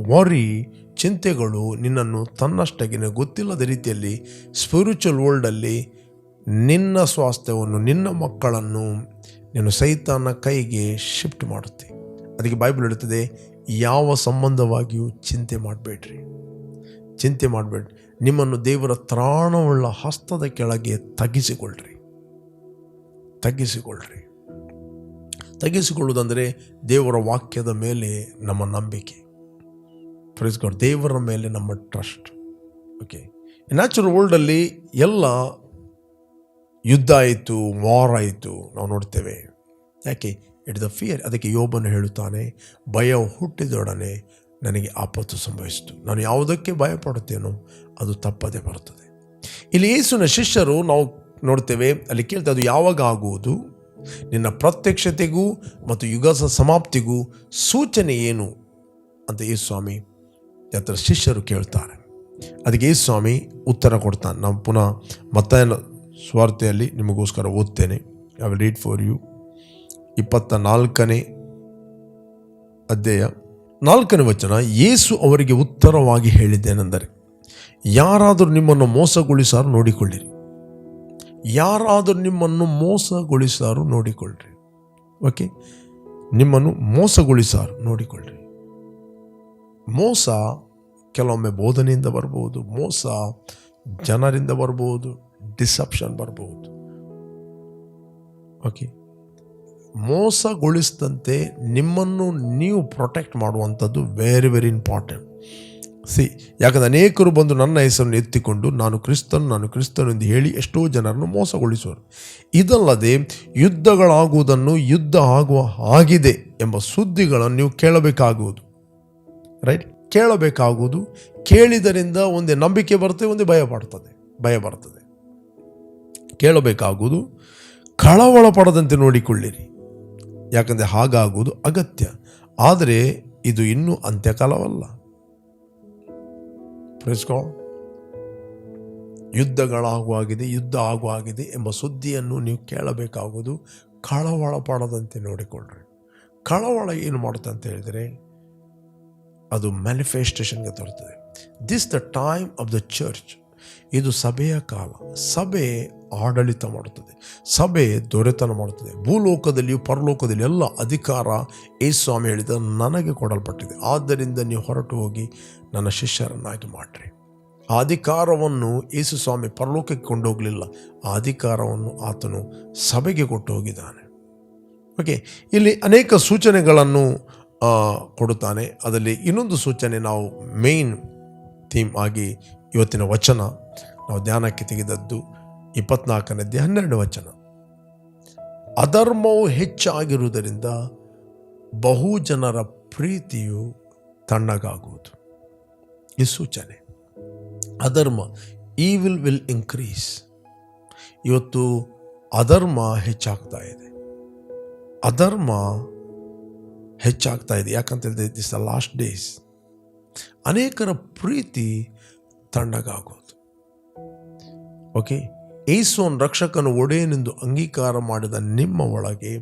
ವರಿ ಚಿಂತೆಗಳು ನಿನ್ನನ್ನು ತನ್ನಷ್ಟಗಿನ ಗೊತ್ತಿಲ್ಲದ ರೀತಿಯಲ್ಲಿ ಸ್ಪಿರಿಚುವಲ್ ವರ್ಲ್ಡಲ್ಲಿ ನಿನ್ನ ಸ್ವಾಸ್ಥ್ಯವನ್ನು, ನಿನ್ನ ಮಕ್ಕಳನ್ನು ನೀನು ಸೈತಾನ ಕೈಗೆ ಶಿಫ್ಟ್ ಮಾಡುತ್ತೆ. ಅದಕ್ಕೆ ಬೈಬಲ್ ಹೇಳುತ್ತದೆ, ಯಾವ ಸಂಬಂಧವಾಗಿಯೂ ಚಿಂತೆ ಮಾಡಬೇಡ್ರಿ. ಚಿಂತೆ ಮಾಡಬೇಡಿ ನಿಮ್ಮನ್ನು ದೇವರ ತ್ರಾಣವುಳ್ಳ ಹಸ್ತದ ಕೆಳಗೆ ತಗ್ಗಿಸಿಕೊಳ್ಳ್ರಿ ತಗ್ಗಿಸಿಕೊಳ್ಳ್ರಿ ತಗ್ಗಿಸಿಕೊಳ್ಳುವುದಂದರೆ ದೇವರ ವಾಕ್ಯದ ಮೇಲೆ ನಮ್ಮ ನಂಬಿಕೆ. ಪ್ರೈಸ್ ಗಾಡ್ ದೇವರ ಮೇಲೆ ನಮ್ಮ ಟ್ರಸ್ಟ್ ಓಕೆ ನ್ಯಾಚುರಲ್ ವರ್ಲ್ಡಲ್ಲಿ ಎಲ್ಲ ಯುದ್ಧ ಆಯಿತು ವಾರ್ ಆಯಿತು, ನಾವು ನೋಡ್ತೇವೆ. ಯಾಕೆ? ಇಟ್ ದ ಫಿಯರ್ ಅದಕ್ಕೆ ಯೋಬನು ಹೇಳುತ್ತಾನೆ, ಭಯ ಹುಟ್ಟಿದೊಡನೆ ನನಗೆ ಆಪತ್ತು ಸಂಭವಿಸಿತು. ನಾನು ಯಾವುದಕ್ಕೆ ಭಯ ಪಡುತ್ತೇನೋ ಅದು ತಪ್ಪದೆ ಬರುತ್ತದೆ. ಇಲ್ಲಿ ಯೇಸುವಿನ ಶಿಷ್ಯರು ನಾವು ನೋಡ್ತೇವೆ, ಅಲ್ಲಿ ಕೇಳ್ತಾ ಅದು ಯಾವಾಗ ಆಗುವುದು? ನಿನ್ನ ಪ್ರತ್ಯಕ್ಷತೆಗೂ ಮತ್ತು ಯುಗದ ಸಮಾಪ್ತಿಗೂ ಸೂಚನೆ ಏನು? ಅಂತ ಯೇಸು ಸ್ವಾಮಿ ಯಾತ್ರ ಶಿಷ್ಯರು ಕೇಳ್ತಾರೆ. ಅದಕ್ಕೆ ಯೇಸು ಸ್ವಾಮಿ ಉತ್ತರ ಕೊಡ್ತಾನೆ. ನಾವು ಪುನಃ ಮತ್ತೆ ಸ್ವಾರ್ಥೆಯಲ್ಲಿ ನಿಮಗೋಸ್ಕರ ಓದ್ತೇನೆ. I will read for you ಇಪ್ಪತ್ತ ನಾಲ್ಕನೇ ಅಧ್ಯಾಯ ನಾಲ್ಕನೇ ವಚನ ಯೇಸು ಅವರಿಗೆ ಉತ್ತರವಾಗಿ ಹೇಳಿದ್ದೇನೆಂದರೆ, ಯಾರಾದರೂ ನಿಮ್ಮನ್ನು ಮೋಸಗೊಳಿಸಾರು ನೋಡಿಕೊಳ್ಳಿರಿ. ಯಾರಾದರೂ ನಿಮ್ಮನ್ನು ಮೋಸಗೊಳಿಸಾರು ನೋಡಿಕೊಳ್ಳ್ರಿ. ಓಕೆ ನಿಮ್ಮನ್ನು ಮೋಸಗೊಳಿಸಾರು ನೋಡಿಕೊಳ್ಳ್ರಿ. ಮೋಸ ಕೆಲವೊಮ್ಮೆ ಬೋಧನೆಯಿಂದ ಬರ್ಬೋದು, ಮೋಸ ಜನರಿಂದ ಬರ್ಬೋದು ಡಿಸಪ್ಷನ್ ಬರ್ಬೋದು. ಓಕೆ ಮೋಸಗೊಳಿಸಿದಂತೆ ನಿಮ್ಮನ್ನು ನೀವು ಪ್ರೊಟೆಕ್ಟ್ ಮಾಡುವಂಥದ್ದು ವೆರಿ ವೆರಿ ಇಂಪಾರ್ಟೆಂಟ್ ಸಿ, ಯಾಕಂದ್ರೆ ಅನೇಕರು ಬಂದು ನನ್ನ ಹೆಸರನ್ನು ಎತ್ತಿಕೊಂಡು ನಾನು ಕ್ರಿಸ್ತನು ನಾನು ಕ್ರಿಸ್ತನು ಎಂದು ಹೇಳಿ ಎಷ್ಟೋ ಜನರನ್ನು ಮೋಸಗೊಳಿಸುವರು. ಇದಲ್ಲದೆ ಯುದ್ಧಗಳಾಗುವುದನ್ನು ಯುದ್ಧ ಆಗುವ ಆಗಿದೆ ಎಂಬ ಸುದ್ದಿಗಳನ್ನು ನೀವು ಕೇಳಬೇಕಾಗುವುದು. ರೈಟ್? ಕೇಳಬೇಕಾಗುವುದು. ಕೇಳಿದರಿಂದ ಒಂದೇ ನಂಬಿಕೆ ಬರುತ್ತೆ, ಒಂದೇ ಭಯ ಪಡ್ತದೆ, ಭಯ ಬರ್ತದೆ. ಕೇಳಬೇಕಾಗುವುದು. ಕಳವಳ ಪಡದಂತೆ ನೋಡಿಕೊಳ್ಳಿರಿ. ಯಾಕಂದರೆ ಹಾಗಾಗುವುದು ಅಗತ್ಯ. ಆದರೆ ಇದು ಇನ್ನೂ ಅಂತ್ಯಕಾಲವಲ್ಲ. ಪ್ರೆಸ್ಕೋ. ಯುದ್ಧಗಳಾಗುವಾಗಿದೆ, ಯುದ್ಧ ಆಗುವಾಗಿದೆ ಎಂಬ ಸುದ್ದಿಯನ್ನು ನೀವು ಕೇಳಬೇಕಾಗುವುದು ಕಳವಳ ಪಡದಂತೆ ನೋಡಿಕೊಳ್ಳ್ರಿ. ಕಳವಳ ಏನು ಮಾಡುತ್ತೆ ಅಂತ ಹೇಳಿದರೆ, ಅದು ಮ್ಯಾನಿಫೆಸ್ಟೇಷನ್ಗೆ ತರುತ್ತದೆ. This the time of the church ಇದು ಸಭೆಯ ಕಾಲ. ಸಭೆ ಆಡಳಿತ ಮಾಡುತ್ತದೆ. ಸಭೆ ದೊರೆತನ ಮಾಡುತ್ತದೆ. ಭೂಲೋಕದಲ್ಲಿಯೂ ಪರಲೋಕದಲ್ಲಿ ಎಲ್ಲ ಅಧಿಕಾರ ಈ ಸ್ವಾಮಿ ಹೇಳಿದ ನನಗೆ ಕೊಡಲ್ಪಟ್ಟಿದೆ. ಆದ್ದರಿಂದ ನೀವು ಹೊರಟು ಹೋಗಿ ನನ್ನ ಶಿಷ್ಯರನ್ನಾಗಿ ಮಾಡಿರಿ. ಆ ಅಧಿಕಾರವನ್ನು ಯೇಸು ಸ್ವಾಮಿ ಪರಲೋಕಕ್ಕೆ ಕೊಂಡೋಗಲಿಲ್ಲ. ಆ ಅಧಿಕಾರವನ್ನು ಆತನು ಸಭೆಗೆ ಕೊಟ್ಟು ಹೋಗಿದ್ದಾನೆ. ಓಕೆ, ಇಲ್ಲಿ ಅನೇಕ ಸೂಚನೆಗಳನ್ನು ಕೊಡುತ್ತಾನೆ. ಅದರಲ್ಲಿ ಇನ್ನೊಂದು ಸೂಚನೆ ನಾವು ಮೇನ್ ಥೀಮ್ ಆಗಿ ಇವತ್ತಿನ ವಚನ ನಾವು ಧ್ಯಾನಕ್ಕೆ ತೆಗೆದದ್ದು ಇಪ್ಪತ್ನಾಲ್ಕನೇದ್ದೇ ಹನ್ನೆರಡು ವಚನ. ಅಧರ್ಮವು ಹೆಚ್ಚಾಗಿರುವುದರಿಂದ ಬಹು ಜನರ ಪ್ರೀತಿಯು ತಣ್ಣಗಾಗುವುದು. ಈ ಸೂಚನೆ. ಅಧರ್ಮ ಈ ವಿಲ್ ವಿಲ್ ಇನ್ಕ್ರೀಸ್ ಇವತ್ತು ಅಧರ್ಮ ಹೆಚ್ಚಾಗ್ತಾ ಇದೆ. ಅಧರ್ಮ ಹೆಚ್ಚಾಗ್ತಾ ಇದೆ. ಯಾಕಂತ ಹೇಳಿದ್ರೆ ದಿಸ್ ದ ಲಾಸ್ಟ್ ಡೇಸ್ ಅನೇಕರ ಪ್ರೀತಿ ತಣ್ಣಗಾಗೋದು ಓಕೆ ಏಸೋನ್ ರಕ್ಷಕನು ಒಡೆಯನೆಂದು ಅಂಗೀಕಾರ ಮಾಡಿದ ನಿಮ್ಮ ಒಳಗೆ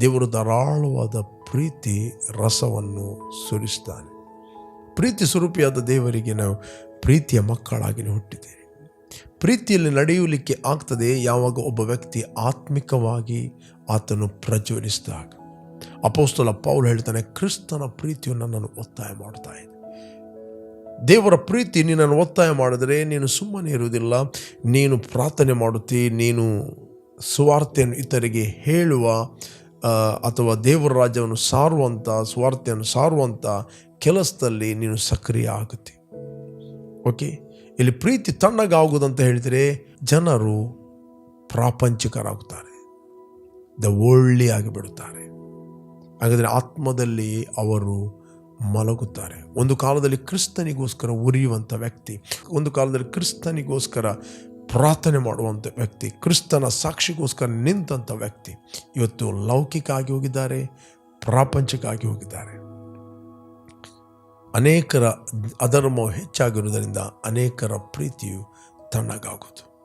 ದೇವರು ಧಾರಾಳವಾದ ಪ್ರೀತಿ ರಸವನ್ನು ಸುರಿಸ್ತಾನೆ ಪ್ರೀತಿ ಸ್ವರೂಪಿಯಾದ ದೇವರಿಗೆ ನಾವು ಪ್ರೀತಿಯ ಮಕ್ಕಳಾಗಿ ಹುಟ್ಟಿದ್ದೇವೆ ಪ್ರೀತಿಯಲ್ಲಿ ನಡೆಯಲಿಕ್ಕೆ ಆಗ್ತದೆ ಯಾವಾಗ ಒಬ್ಬ ವ್ಯಕ್ತಿ ಆತ್ಮಿಕವಾಗಿ ಆತನು ಪ್ರಜ್ವಲಿಸಿದಾಗ ಅಪೋಸ್ತಲ ಪೌಲ್ ಹೇಳ್ತಾನೆ, ಕ್ರಿಸ್ತನ ಪ್ರೀತಿಯು ನನ್ನನ್ನು ಒತ್ತಾಯ ಮಾಡ್ತಾ ಇದೆ. ದೇವರ ಪ್ರೀತಿ ನಿನ್ನನ್ನು ಒತ್ತಾಯ ಮಾಡಿದರೆ ನೀನು ಸುಮ್ಮನೆ ಇರುವುದಿಲ್ಲ. ನೀನು ಪ್ರಾರ್ಥನೆ ಮಾಡುತ್ತಿ, ನೀನು ಸುವಾರ್ತೆಯನ್ನು ಇತರಿಗೆ ಹೇಳುವ ಅಥವಾ ದೇವರ ರಾಜ್ಯವನ್ನು ಸಾರುವಂಥ ಸುವಾರ್ತೆಯನ್ನು ಸಾರುವಂಥ ಕೆಲಸದಲ್ಲಿ ನೀನು ಸಕ್ರಿಯ ಆಗುತ್ತೆ. ಓಕೆ ಇಲ್ಲಿ ಪ್ರೀತಿ ತಣ್ಣಗಾಗುವುದಂತ ಹೇಳಿದರೆ ಜನರು ಪ್ರಾಪಂಚಿಕರಾಗುತ್ತಾರೆ. The worldly ಆಗಿಬಿಡುತ್ತಾರೆ. ಹಾಗಾದರೆ ಆತ್ಮದಲ್ಲಿ ಅವರು ಮಲಗುತ್ತಾರೆ. ಒಂದು ಕಾಲದಲ್ಲಿ ಕ್ರಿಸ್ತನಿಗೋಸ್ಕರ ಉರಿಯುವಂಥ ವ್ಯಕ್ತಿ, ಒಂದು ಕಾಲದಲ್ಲಿ ಕ್ರಿಸ್ತನಿಗೋಸ್ಕರ ಪ್ರಾರ್ಥನೆ ಮಾಡುವಂಥ ವ್ಯಕ್ತಿ, ಕ್ರಿಸ್ತನ ಸಾಕ್ಷಿಗೋಸ್ಕರ ನಿಂತಂಥ ವ್ಯಕ್ತಿ ಇವತ್ತು ಲೌಕಿಕ ಆಗಿ ಹೋಗಿದ್ದಾರೆ ಪ್ರಾಪಂಚಿಕಾಗಿ ಹೋಗಿದ್ದಾರೆ. ಅನೇಕರ ಅಧರ್ಮ ಹೆಚ್ಚಾಗಿರುವುದರಿಂದ ಅನೇಕರ ಪ್ರೀತಿಯು ತಣ್ಣಗಾಗುವುದು.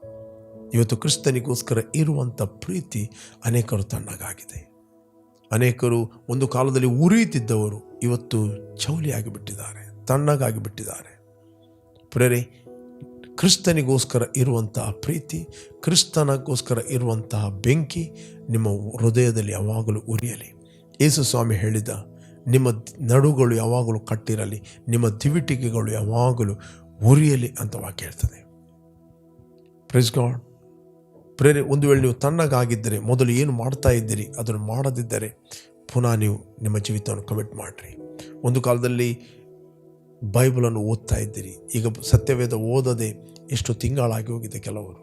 ಇವತ್ತು ಕ್ರಿಸ್ತನಿಗೋಸ್ಕರ ಇರುವಂಥ ಪ್ರೀತಿ ಅನೇಕರು ತಣ್ಣಗಾಗಿದೆ. ಅನೇಕರು ಒಂದು ಕಾಲದಲ್ಲಿ ಉರಿಯುತ್ತಿದ್ದವರು ಇವತ್ತು ಚೌಲಿಯಾಗಿ ಬಿಟ್ಟಿದ್ದಾರೆ ತಣ್ಣಗಾಗಿ ಬಿಟ್ಟಿದ್ದಾರೆ ಪ್ರೇರೆ, ಕ್ರಿಸ್ತನಿಗೋಸ್ಕರ ಇರುವಂತಹ ಪ್ರೀತಿ, ಕ್ರಿಸ್ತನಗೋಸ್ಕರ ಇರುವಂತಹ ಬೆಂಕಿ ನಿಮ್ಮ ಹೃದಯದಲ್ಲಿ ಯಾವಾಗಲೂ ಉರಿಯಲಿ. ಯೇಸು ಸ್ವಾಮಿ ಹೇಳಿದ, ನಿಮ್ಮ ನಡುಗಳು ಯಾವಾಗಲೂ ಕಟ್ಟಿರಲಿ, ನಿಮ್ಮ ದಿವಿಟಿಕೆಗಳು ಯಾವಾಗಲೂ ಉರಿಯಲಿ ಅಂತ ವಾಕ್ಯ ಹೇಳ್ತದೆ. ಪ್ರೆಸ್ ಗಾಡ್ ಪ್ರೇರೆ, ಒಂದು ವೇಳೆ ನೀವು ತಣ್ಣಗಾಗಿದ್ದರೆ ಮೊದಲು ಏನು ಮಾಡ್ತಾ ಇದ್ದೀರಿ? ಅದನ್ನು ಮಾಡದಿದ್ದರೆ ಪುನಃ ನೀವು ನಿಮ್ಮ ಜೀವಿತವನ್ನು ಕಮಿಟ್ ಮಾಡಿರಿ. ಒಂದು ಕಾಲದಲ್ಲಿ ಬೈಬಲನ್ನು ಓದ್ತಾ ಇದ್ದೀರಿ. ಈಗ ಸತ್ಯವೇದ ಓದದೆ ಎಷ್ಟು ತಿಂಗಳಾಗಿ ಹೋಗಿದೆ ಕೆಲವರು.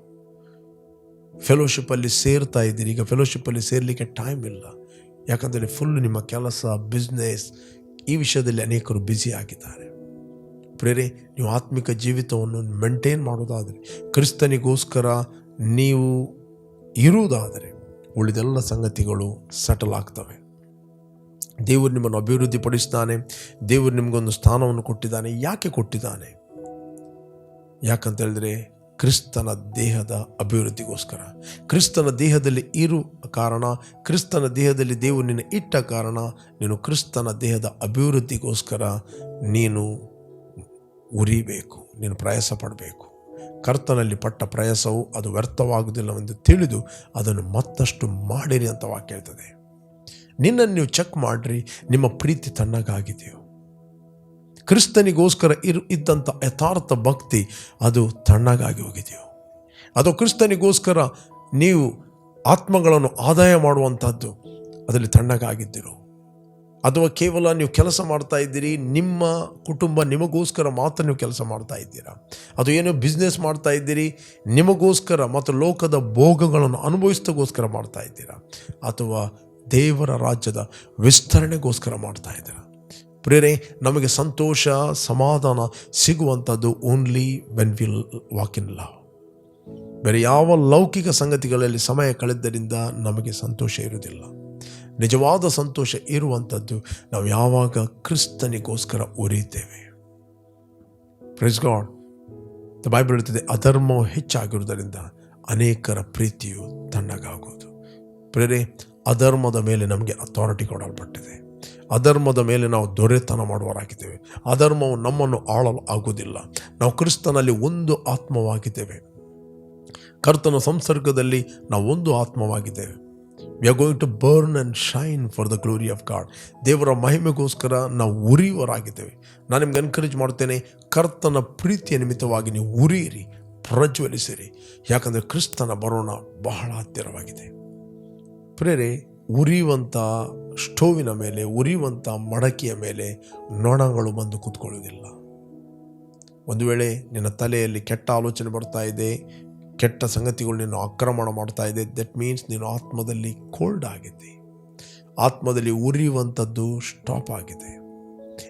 ಫೆಲೋಶಿಪ್ಪಲ್ಲಿ ಸೇರ್ತಾ ಇದ್ದೀರಿ. ಈಗ ಫೆಲೋಶಿಪ್ಪಲ್ಲಿ ಸೇರಲಿಕ್ಕೆ ಟೈಮ್ ಇಲ್ಲ. ಯಾಕಂದರೆ ಫುಲ್ ನಿಮ್ಮ ಕೆಲಸ ಬಿಸ್ನೆಸ್ ಈ ವಿಷಯದಲ್ಲಿ ಅನೇಕರು ಬ್ಯುಸಿ ಆಗಿದ್ದಾರೆ. ಪ್ರೇರೆ, ನೀವು ಆತ್ಮಿಕ ಜೀವಿತವನ್ನು ಮೇಂಟೈನ್ ಮಾಡೋದಾದರೆ, ಕ್ರಿಸ್ತನಿಗೋಸ್ಕರ ನೀವು ಇರುವುದಾದರೆ ಉಳಿದೆಲ್ಲ ಸಂಗತಿಗಳು ಸೆಟಲ್ ಆಗ್ತವೆ. ದೇವರು ನಿಮ್ಮನ್ನು ಅಭಿವೃದ್ಧಿ ಪಡಿಸ್ತಾನೆ ದೇವರು ನಿಮಗೊಂದು ಸ್ಥಾನವನ್ನು ಕೊಟ್ಟಿದ್ದಾನೆ. ಯಾಕೆ ಕೊಟ್ಟಿದ್ದಾನೆ? ಯಾಕಂತ ಹೇಳಿದ್ರೆ ಕ್ರಿಸ್ತನ ದೇಹದ ಅಭಿವೃದ್ಧಿಗೋಸ್ಕರ. ಕ್ರಿಸ್ತನ ದೇಹದಲ್ಲಿ ಇರು ಕಾರಣ, ಕ್ರಿಸ್ತನ ದೇಹದಲ್ಲಿ ದೇವರು ನಿನ್ನ ಇಟ್ಟ ಕಾರಣ, ನೀನು ಕ್ರಿಸ್ತನ ದೇಹದ ಅಭಿವೃದ್ಧಿಗೋಸ್ಕರ ನೀನು ಉರಿಬೇಕು, ನೀನು ಪ್ರಯಾಸ ಪಡಬೇಕು. ಕರ್ತನಲ್ಲಿ ಪಟ್ಟ ಪ್ರಯಾಸವು ಅದು ವ್ಯರ್ಥವಾಗುವುದಿಲ್ಲವೆಂದು ತಿಳಿದು ಅದನ್ನು ಮತ್ತಷ್ಟು ಮಾಡಿರಿ ಅಂತ ವಾಕ್ಯ ಹೇಳ್ತದೆ. ನಿನ್ನನ್ನು ನೀವು ಚೆಕ್ ಮಾಡಿರಿ, ನಿಮ್ಮ ಪ್ರೀತಿ ತಣ್ಣಗಾಗಿದೆಯೋ. ಕ್ರಿಸ್ತನಿಗೋಸ್ಕರ ಇರು, ಇದ್ದಂಥ ಯಥಾರ್ಥ ಭಕ್ತಿ ಅದು ತಣ್ಣಗಾಗಿ ಹೋಗಿದೆಯೋ. ಅದು ಕ್ರಿಸ್ತನಿಗೋಸ್ಕರ ನೀವು ಆತ್ಮಗಳನ್ನು ಆದಾಯ ಮಾಡುವಂಥದ್ದು, ಅದರಲ್ಲಿ ತಣ್ಣಗಾಗಿದ್ದಿರೋ. ಅಥವಾ ಕೇವಲ ನೀವು ಕೆಲಸ ಮಾಡ್ತಾ ಇದ್ದೀರಿ, ನಿಮ್ಮ ಕುಟುಂಬ ನಿಮಗೋಸ್ಕರ ಮಾತ್ರ ನೀವು ಕೆಲಸ ಮಾಡ್ತಾ ಇದ್ದೀರಾ? ಅದು ಏನೋ ಬಿಸ್ನೆಸ್ ಮಾಡ್ತಾ ಇದ್ದೀರಿ, ನಿಮಗೋಸ್ಕರ ಮತ್ತು ಲೋಕದ ಭೋಗಗಳನ್ನು ಅನುಭವಿಸ್ತಗೋಸ್ಕರ ಮಾಡ್ತಾ ಇದ್ದೀರಾ? ಅಥವಾ ದೇವರ ರಾಜ್ಯದ ವಿಸ್ತರಣೆಗೋಸ್ಕರ ಮಾಡ್ತಾ ಇದ್ದೀರಾ? ಪ್ರೇರೆ ನಮಗೆ ಸಂತೋಷ, ಸಮಾಧಾನ ಸಿಗುವಂಥದ್ದು only when will walk in love ಬೇರೆ ಯಾವ ಲೌಕಿಕ ಸಂಗತಿಗಳಲ್ಲಿ ಸಮಯ ಕಳೆದ್ದರಿಂದ ನಮಗೆ ಸಂತೋಷ ಇರುವುದಿಲ್ಲ. ನಿಜವಾದ ಸಂತೋಷ ಇರುವಂಥದ್ದು ನಾವು ಯಾವಾಗ ಕ್ರಿಸ್ತನಿಗೋಸ್ಕರ ಉರಿತೇವೆ ಪ್ರೆಸ್ ಗಾಡ್ ದ ಬೈಬಲ್ ಹೇಳ್ತದೆ, ಅಧರ್ಮವು ಹೆಚ್ಚಾಗಿರುವುದರಿಂದ ಅನೇಕರ ಪ್ರೀತಿಯು ತಣ್ಣಗಾಗುವುದು. ಪ್ರೇರೆ ಅಧರ್ಮದ ಮೇಲೆ ನಮಗೆ ಅಥಾರಿಟಿ ಕೊಡಲ್ಪಟ್ಟಿದೆ. ಅಧರ್ಮದ ಮೇಲೆ ನಾವು ದೊರೆತನ ಮಾಡುವರಾಗಿದ್ದೇವೆ ಅಧರ್ಮವು ನಮ್ಮನ್ನು ಆಳಲು ಆಗುವುದಿಲ್ಲ. ನಾವು ಕ್ರಿಸ್ತನಲ್ಲಿ ಒಂದು ಆತ್ಮವಾಗಿದ್ದೇವೆ. ಕರ್ತನ ಸಂಸರ್ಗದಲ್ಲಿ ನಾವು ಒಂದು ಆತ್ಮವಾಗಿದ್ದೇವೆ. We are going to burn and shine for the glory of God ದೇವರ ಮಹಿಮೆಗೋಸ್ಕರ ನಾವು ಉರಿಯುವರಾಗಿದ್ದೇವೆ ನಾನು ನಿಮ್ಗೆ ಎನ್ಕರೇಜ್ ಮಾಡ್ತೇನೆ ಕರ್ತನ ಪ್ರೀತಿಯ ನಿಮಿತ್ತವಾಗಿ ನೀವು ಉರಿಯಿರಿ, ಪ್ರಜ್ವಲಿಸಿರಿ. ಯಾಕಂದರೆ ಕ್ರಿಸ್ತನ ಬರೋಣ ಬಹಳ ಹತ್ತಿರವಾಗಿದೆ. ಪ್ರೇರೆ ಉರಿಯುವಂಥ ಸ್ಟೋವಿನ ಮೇಲೆ, ಉರಿಯುವಂಥ ಮಡಕೆಯ ಮೇಲೆ ನೊಣಗಳು ಬಂದು ಕೂತ್ಕೊಳ್ಳುವುದಿಲ್ಲ. ಒಂದು ವೇಳೆ ನಿನ್ನ ತಲೆಯಲ್ಲಿ ಕೆಟ್ಟ ಆಲೋಚನೆ ಬರ್ತಾ ಇದೆ ಕೆಟ್ಟ ಸಂಗತಿಗಳು ನೀನು ಆಕ್ರಮಣ ಮಾಡ್ತಾ ಇದೆ. ದಟ್ ಮೀನ್ಸ್ ನೀನು ಆತ್ಮದಲ್ಲಿ ಕೋಲ್ಡ್ ಆಗಿದೆ ಆತ್ಮದಲ್ಲಿ ಉರಿಯುವಂಥದ್ದು ಸ್ಟಾಪ್ ಆಗಿದೆ.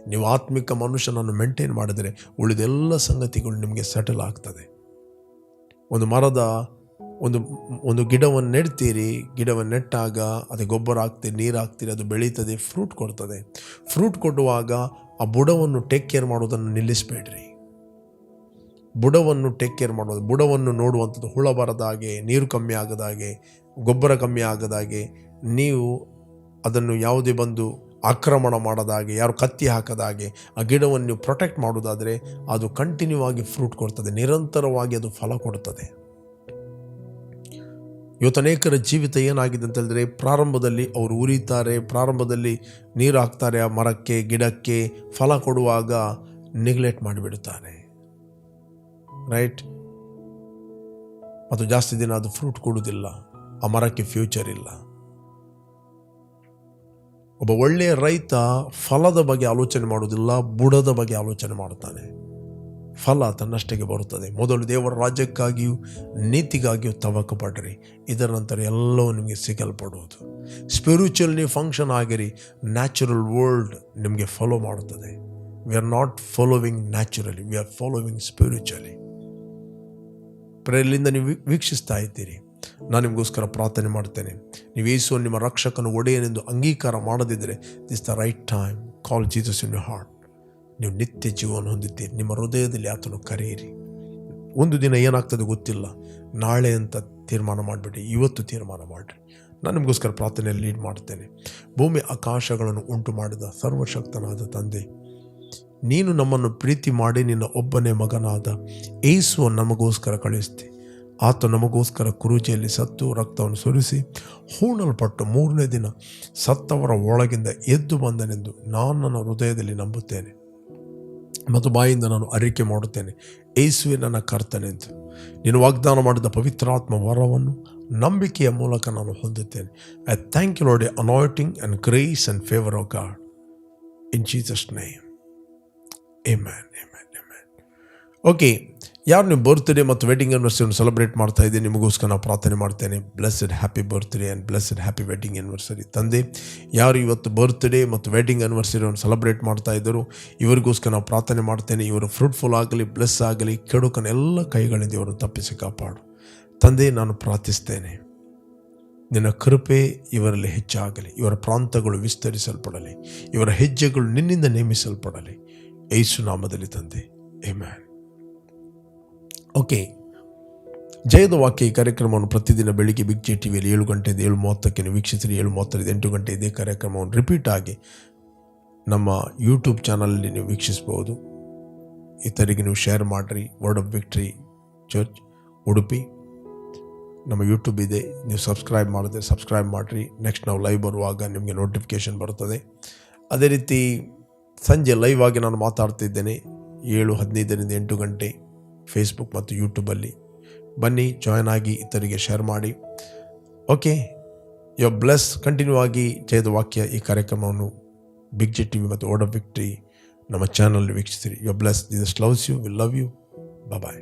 ನೀವು ಆತ್ಮಿಕ ಮನುಷ್ಯನನ್ನು ಮೇಂಟೈನ್ ಮಾಡಿದರೆ ಉಳಿದೆಲ್ಲ ಸಂಗತಿಗಳು ನಿಮಗೆ ಸೆಟಲ್ ಆಗ್ತದೆ. ಒಂದು ಮರದ ಒಂದು ಒಂದು ಗಿಡವನ್ನು ನೆಡ್ತೀರಿ, ಗಿಡವನ್ನು ನೆಟ್ಟಾಗ ಅದು ಗೊಬ್ಬರ ಹಾಕ್ತೀರಿ, ನೀರು ಹಾಕ್ತೀರಿ, ಅದು ಬೆಳೀತದೆ ಫ್ರೂಟ್ ಕೊಡ್ತದೆ. ಫ್ರೂಟ್ ಕೊಡುವಾಗ ಆ ಬುಡವನ್ನು ಟೇಕ್ ಕೇರ್ ಮಾಡೋದನ್ನು ನಿಲ್ಲಿಸಬೇಡ್ರಿ. ಬುಡವನ್ನು ಟೇಕ್ ಕೇರ್ ಮಾಡೋದು ಬುಡವನ್ನು ನೋಡುವಂಥದ್ದು ಹುಳ ಬರದ ಹಾಗೆ, ನೀರು ಕಮ್ಮಿ ಆಗದ ಹಾಗೆ, ಗೊಬ್ಬರ ಕಮ್ಮಿ ಆಗದ ಹಾಗೆ, ನೀವು ಅದನ್ನು ಯಾವುದೇ ಬಂದು ಆಕ್ರಮಣ ಮಾಡದ ಹಾಗೆ, ಯಾರು ಕತ್ತಿ ಹಾಕದ ಹಾಗೆ, ಆ ಗಿಡವನ್ನು ಪ್ರೊಟೆಕ್ಟ್ ಮಾಡೋದಾದರೆ ಅದು ಕಂಟಿನ್ಯೂ ಆಗಿ ಫ್ರೂಟ್ ಕೊಡ್ತದೆ, ನಿರಂತರವಾಗಿ ಅದು ಫಲ ಕೊಡ್ತದೆ. ಇವತ್ತು ಅನೇಕರ ಜೀವಿತ ಏನಾಗಿದೆ ಅಂತ ಹೇಳಿದ್ರೆ, ಪ್ರಾರಂಭದಲ್ಲಿ ಅವರು ಉರಿತಾರೆ ಪ್ರಾರಂಭದಲ್ಲಿ ನೀರು ಹಾಕ್ತಾರೆ ಆ ಮರಕ್ಕೆ, ಗಿಡಕ್ಕೆ, ಫಲ ಕೊಡುವಾಗ ನೆಗ್ಲೆಕ್ಟ್ ಮಾಡಿಬಿಡುತ್ತಾರೆ. ರೈಟ್ ಮತ್ತು ಜಾಸ್ತಿ ದಿನ ಅದು ಫ್ರೂಟ್ ಕೊಡುವುದಿಲ್ಲ. ಆ ಮರಕ್ಕೆ ಫ್ಯೂಚರ್ ಇಲ್ಲ. ಒಬ್ಬ ಒಳ್ಳೆಯ ರೈತ ಫಲದ ಬಗ್ಗೆ ಆಲೋಚನೆ ಮಾಡುವುದಿಲ್ಲ, ಬುಡದ ಬಗ್ಗೆ ಆಲೋಚನೆ ಮಾಡ್ತಾನೆ ಫಲ ತನ್ನಷ್ಟಕ್ಕೆ ಬರುತ್ತದೆ. ಮೊದಲು ದೇವರ ರಾಜ್ಯಕ್ಕಾಗಿಯೂ, ನೀತಿಗಾಗಿಯೂ ತವಕ ಪಡ್ರಿ ಇದರ ನಂತರ ಎಲ್ಲವೂ ನಿಮಗೆ ಸಿಗಲ್ಪಡುವುದು. ಸ್ಪಿರಿಚುವಲ್ ನೀವು ಫಂಕ್ಷನ್ ಆಗಿರಿ ನ್ಯಾಚುರಲ್ ವರ್ಲ್ಡ್ ನಿಮಗೆ ಫಾಲೋ ಮಾಡುತ್ತದೆ. We are not following naturally we are following spiritually ಪ್ರೇರಲಿಂದ ನೀವು ವೀಕ್ಷಿಸ್ತಾ ಇದ್ದೀರಿ. ನಾನು ನಿಮಗೋಸ್ಕರ ಪ್ರಾರ್ಥನೆ ಮಾಡ್ತೇನೆ. ನೀವು ಯೇಸು ನಿಮ್ಮ ರಕ್ಷಕನ ಒಡೆಯನೆಂದು ಅಂಗೀಕಾರ ಮಾಡದಿದ್ದರೆ this the right time call Jesus in you heart ನೀವು ನಿತ್ಯ ಜೀವನ ಹೊಂದಿದ್ದೀರಿ. ನಿಮ್ಮ ಹೃದಯದಲ್ಲಿ ಆತನು ಕರೆಯಿರಿ. ಒಂದು ದಿನ ಏನಾಗ್ತದೆ ಗೊತ್ತಿಲ್ಲ. ನಾಳೆ ಅಂತ ತೀರ್ಮಾನ ಮಾಡಿಬಿಡಿ. ಇವತ್ತು ತೀರ್ಮಾನ ಮಾಡಿರಿ. ನಾನು ನಿಮಗೋಸ್ಕರ ಪ್ರಾರ್ಥನೆಯಲ್ಲಿ ಲೀಡ್ ಮಾಡ್ತೇನೆ. ಭೂಮಿ ಆಕಾಶಗಳನ್ನು ಉಂಟು ಮಾಡಿದ ಸರ್ವಶಕ್ತನಾದ ತಂದೆ ನೀನು ನಮ್ಮನ್ನು ಪ್ರೀತಿ ಮಾಡಿ ನಿನ್ನ ಒಬ್ಬನೇ ಮಗನಾದ ಏಸುವ ನಮಗೋಸ್ಕರ ಕಳಿಸ್ತಿ. ಆತ ನಮಗೋಸ್ಕರ ಕುರುಚಿಯಲ್ಲಿ ಸತ್ತು ರಕ್ತವನ್ನು ಸುರಿಸಿ ಹೂಣಲ್ಪಟ್ಟು ಮೂರನೇ ದಿನ ಸತ್ತವರ ಒಳಗಿಂದ ಎದ್ದು ಬಂದನೆಂದು ನಾನು ನನ್ನ ಹೃದಯದಲ್ಲಿ ನಂಬುತ್ತೇನೆ. ಮತ್ತು ಬಾಯಿಂದ ನಾನು ಅರಿಕೆ ಮಾಡುತ್ತೇನೆ. ಏಸುವೆ ನನ್ನ ಕರ್ತನೆಂದು. ನೀನು ವಾಗ್ದಾನ ಮಾಡಿದ ಪವಿತ್ರಾತ್ಮ ವರವನ್ನು ನಂಬಿಕೆಯ ಮೂಲಕ ನಾನು ಹೊಂದುತ್ತೇನೆ. I thank you Lord anointing and grace and favour of God in Jesus name Amen, amen, amen. Okay ಯಾರು ನೀವು ಬರ್ತ್ಡೇ ಮತ್ತು ವೆಡ್ಡಿಂಗ್ ಆ್ಯನಿವರ್ಸರಿಯನ್ನು ಸೆಲೆಬ್ರೇಟ್ ಮಾಡ್ತಾ ಇದ್ದೀನಿ ನಿಮಗೋಸ್ಕರ ನಾನು ಪ್ರಾರ್ಥನೆ ಮಾಡ್ತೇನೆ. Blessed happy birthday and blessed happy wedding anniversary ತಂದೆ ಯಾರು ಇವತ್ತು ಬರ್ತ್ಡೇ ಮತ್ತು ವೆಡ್ಡಿಂಗ್ ಆ್ಯನಿವರ್ಸರಿಯನ್ನು ಸೆಲೆಬ್ರೇಟ್ ಮಾಡ್ತಾ ಇದ್ದರು ಇವರಿಗೋಸ್ಕರ ನಾವು ಪ್ರಾರ್ಥನೆ ಮಾಡ್ತೇನೆ. ಇವರು ಫ್ರೂಟ್ಫುಲ್ ಆಗಲಿ ಬ್ಲೆಸ್ ಆಗಲಿ ಕೆಡುಕನ ಎಲ್ಲ ಕೈಗಳಿಂದ ಇವರು ತಪ್ಪಿಸಿ ಕಾಪಾಡು. ತಂದೆ ನಾನು ಪ್ರಾರ್ಥಿಸ್ತೇನೆ. ನಿನ್ನ ಕೃಪೆ ಇವರಲ್ಲಿ ಹೆಚ್ಚಾಗಲಿ. ಇವರ ಪ್ರಾಂತಗಳು ವಿಸ್ತರಿಸಲ್ಪಡಲಿ. ಇವರ ಹೆಜ್ಜೆಗಳು ನಿನ್ನಿಂದ ನೇಮಿಸಲ್ಪಡಲಿ. ಏಸು ನಾಮದಲ್ಲಿ ತಂದೆ. ಮ್ಯಾನ್ ಓಕೆ ಜಯದ ವಾಕ್ಯ ಈ ಕಾರ್ಯಕ್ರಮವನ್ನು ಪ್ರತಿದಿನ ಬೆಳಿಗ್ಗೆ ಬಿಗ್ ಜೆ ಟಿ ವಿಯಲ್ಲಿ ಏಳು ಗಂಟೆಯಿಂದ ಏಳು ಮೂವತ್ತಕ್ಕೆ ವೀಕ್ಷಿಸಿರಿ. ಏಳು ಮೂವತ್ತರಿಂದ ಎಂಟು ಗಂಟೆ ಇದೇ ಕಾರ್ಯಕ್ರಮವನ್ನು ರಿಪೀಟ್ ಆಗಿ ನಮ್ಮ ಯೂಟ್ಯೂಬ್ ಚಾನಲಲ್ಲಿ ನೀವು ವೀಕ್ಷಿಸ್ಬೋದು ಇತರಿಗೆ ನೀವು ಶೇರ್ ಮಾಡಿರಿ. Word of victory church Udupi ನಮ್ಮ ಯೂಟ್ಯೂಬ್ ಇದೆ. ನೀವು ಸಬ್ಸ್ಕ್ರೈಬ್ ಮಾಡಿದ್ರೆ ಸಬ್ಸ್ಕ್ರೈಬ್ ಮಾಡಿರಿ. ನೆಕ್ಸ್ಟ್ ನಾವು ಲೈವ್ ಬರುವಾಗ ನಿಮಗೆ ನೋಟಿಫಿಕೇಷನ್ ಬರ್ತದೆ. ಅದೇ ರೀತಿ ಸಂಜೆ ಲೈವ್ ಆಗಿ ನಾನು ಮಾತಾಡ್ತಿದ್ದೇನೆ ಏಳು, ಹದಿನೈದರಿಂದ ಎಂಟು ಗಂಟೆ ಫೇಸ್ಬುಕ್ ಮತ್ತು ಯೂಟ್ಯೂಬಲ್ಲಿ ಬನ್ನಿ ಜಾಯ್ನ್ ಆಗಿ ಇತರಿಗೆ ಶೇರ್ ಮಾಡಿ. ಓಕೆ ಯೋ ಬ್ಲೆಸ್ ಕಂಟಿನ್ಯೂ ಆಗಿ ಜಯದ ವಾಕ್ಯ ಈ ಕಾರ್ಯಕ್ರಮವನ್ನು ಬಿಗ್ ಜೆ ಟಿ ವಿ ಮತ್ತು ಓಡ್ ಆಫ್ ವಿಕ್ಟ್ರಿ ನಮ್ಮ ಚಾನಲ್ ವೀಕ್ಷಿಸಿರಿ. ಯೋ bless this loves you we love you bye